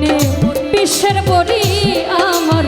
মনে বিশ্বের বলি আমার।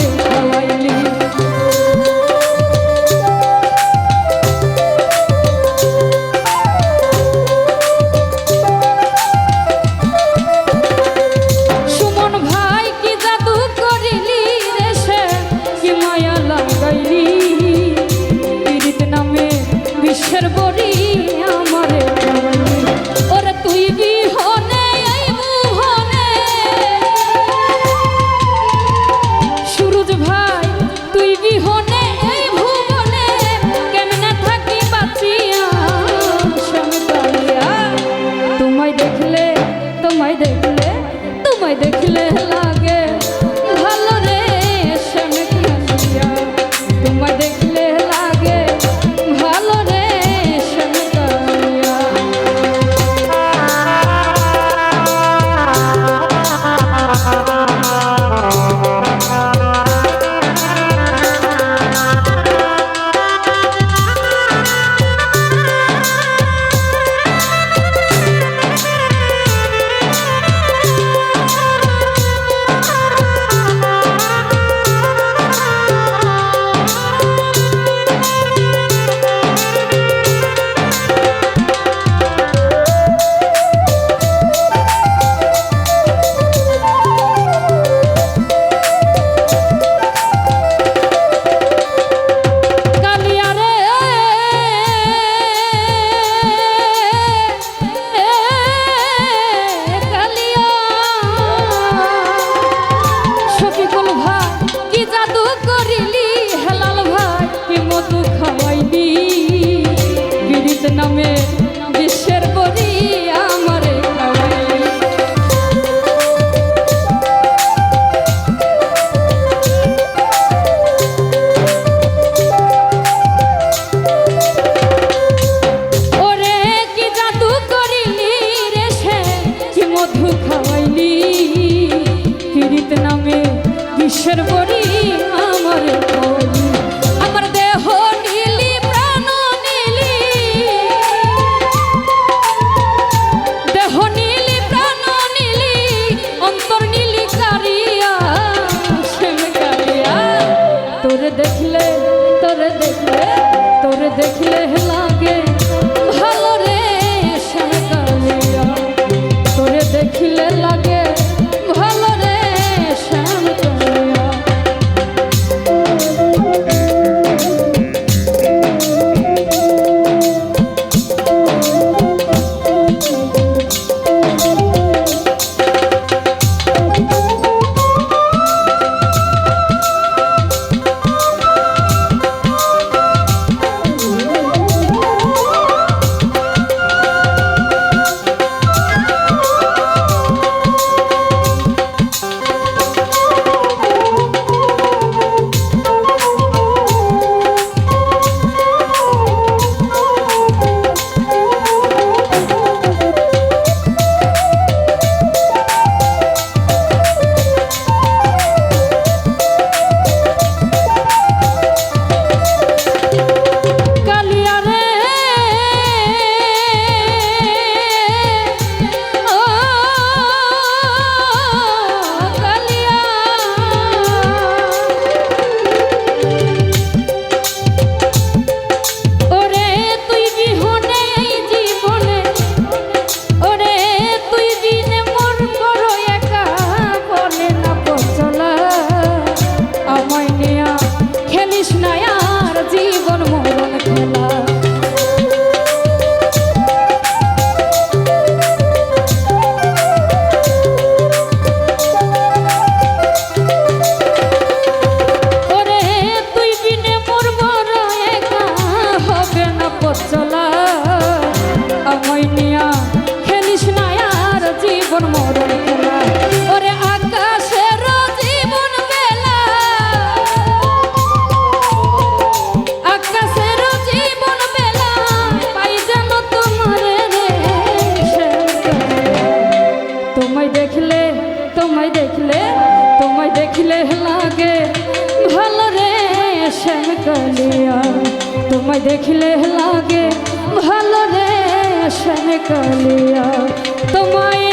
দেখলে, তোমায় দেখলে তোমায় দেখলে লাগে। ভালো রে শ্যাম কালিয়া, তোমায় দেখলে লাগে। ভালো রে শ্যাম কালিয়া, তোমায়